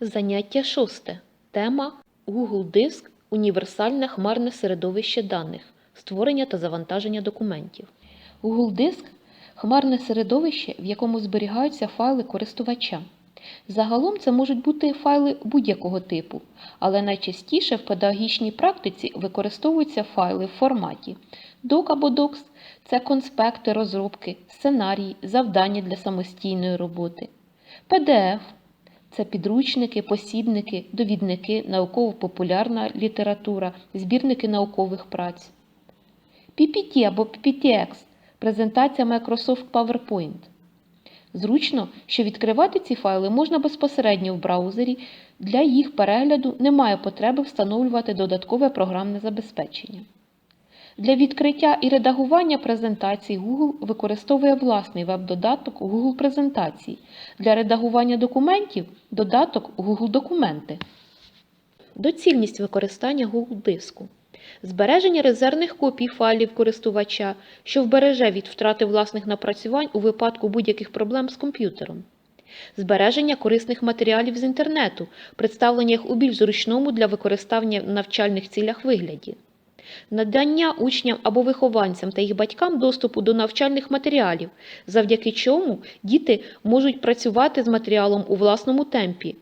Заняття шосте. Тема Google Диск універсальне хмарне середовище даних, створення та завантаження документів. Google Диск хмарне середовище, в якому зберігаються файли користувача. Загалом це можуть бути файли будь-якого типу, але найчастіше в педагогічній практиці використовуються файли в форматі Doc або Docs – це конспекти розробки, сценарії, завдання для самостійної роботи. PDF – це підручники, посібники, довідники, науково-популярна література, збірники наукових праць. PPT або PPTX – презентація Microsoft PowerPoint. Зручно, що відкривати ці файли можна безпосередньо в браузері, для їх перегляду немає потреби встановлювати додаткове програмне забезпечення. Для відкриття і редагування презентацій Google використовує власний веб-додаток Google Презентації. Для редагування документів – додаток Google Документи. Доцільність використання Google диску. Збереження резервних копій файлів користувача, що вбереже від втрати власних напрацювань у випадку будь-яких проблем з комп'ютером. Збереження корисних матеріалів з інтернету, представлення їх у більш зручному для використання в навчальних цілях вигляді. Надання учням або вихованцям та їх батькам доступу до навчальних матеріалів, завдяки чому діти можуть працювати з матеріалом у власному темпі,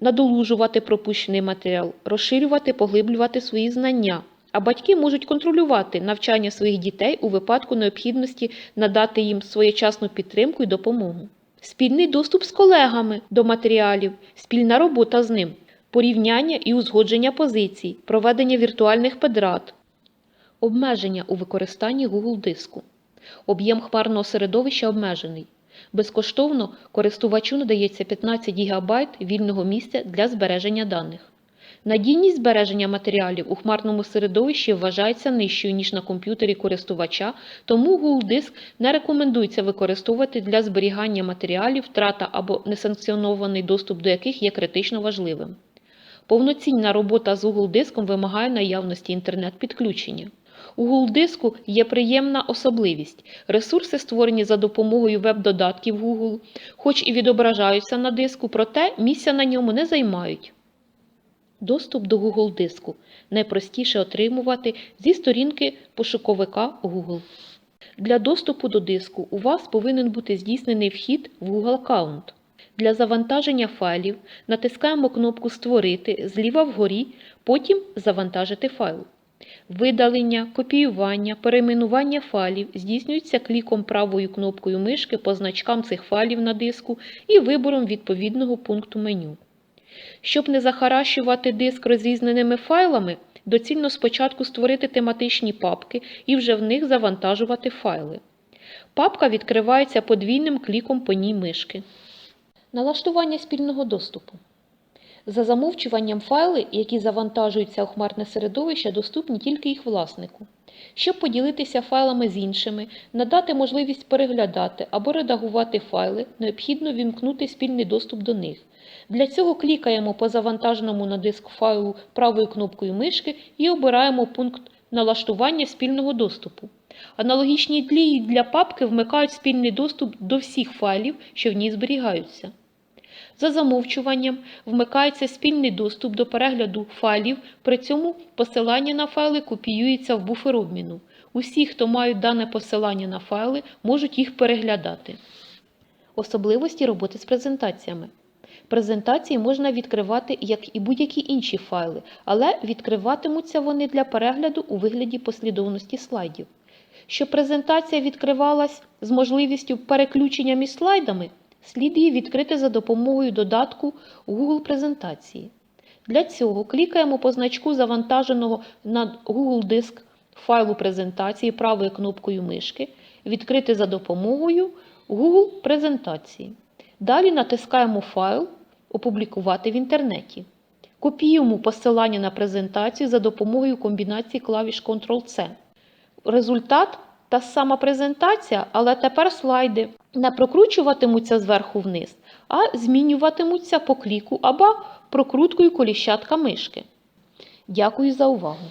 надолужувати пропущений матеріал, розширювати, поглиблювати свої знання, а батьки можуть контролювати навчання своїх дітей у випадку необхідності надати їм своєчасну підтримку і допомогу. Спільний доступ з колегами до матеріалів, спільна робота з ним, порівняння і узгодження позицій, проведення віртуальних педрат, обмеження у використанні Google диску. Об'єм хмарного середовища обмежений. Безкоштовно користувачу надається 15 ГБ вільного місця для збереження даних. Надійність збереження матеріалів у хмарному середовищі вважається нижчою, ніж на комп'ютері користувача, тому Google Диск не рекомендується використовувати для зберігання матеріалів, втрата або несанкціонований доступ до яких є критично важливим. Повноцінна робота з Google диском вимагає наявності інтернет-підключення. У Google диску є приємна особливість. Ресурси, створені за допомогою веб-додатків Google, хоч і відображаються на диску, проте місця на ньому не займають. Доступ до Google диску найпростіше отримувати зі сторінки пошуковика Google. Для доступу до диску у вас повинен бути здійснений вхід в Google аккаунт. Для завантаження файлів натискаємо кнопку Створити зліва вгорі, потім Завантажити файл. Видалення, копіювання, перейменування файлів здійснюється кліком правою кнопкою мишки по значкам цих файлів на диску і вибором відповідного пункту меню. Щоб не захаращувати диск розрізненими файлами, доцільно спочатку створити тематичні папки і вже в них завантажувати файли. Папка відкривається подвійним кліком по ній мишки. Налаштування спільного доступу. За замовчуванням файли, які завантажуються у хмарне середовище, доступні тільки їх власнику. Щоб поділитися файлами з іншими, надати можливість переглядати або редагувати файли, необхідно вімкнути спільний доступ до них. Для цього клікаємо по завантаженому на диск файлу правою кнопкою мишки і обираємо пункт налаштування спільного доступу. Аналогічні дії для папки вмикають спільний доступ до всіх файлів, що в ній зберігаються. За замовчуванням вмикається спільний доступ до перегляду файлів, при цьому посилання на файли копіюється в буфер обміну. Усі, хто мають дане посилання на файли, можуть їх переглядати. Особливості роботи з презентаціями. Презентації можна відкривати як і будь-які інші файли, але відкриватимуться вони для перегляду у вигляді послідовності слайдів. Щоб презентація відкривалась з можливістю переключення між слайдами, слід її відкрити за допомогою додатку Google презентації. Для цього клікаємо по значку завантаженого на Google диск файлу презентації правою кнопкою мишки, відкрити за допомогою Google презентації. Далі натискаємо файл Опублікувати в інтернеті. Копіюємо посилання на презентацію за допомогою комбінації клавіш Ctrl-C. Результат та сама презентація, але тепер слайди не прокручуватимуться зверху вниз, а змінюватимуться по кліку або прокруткою коліщатка мишки. Дякую за увагу!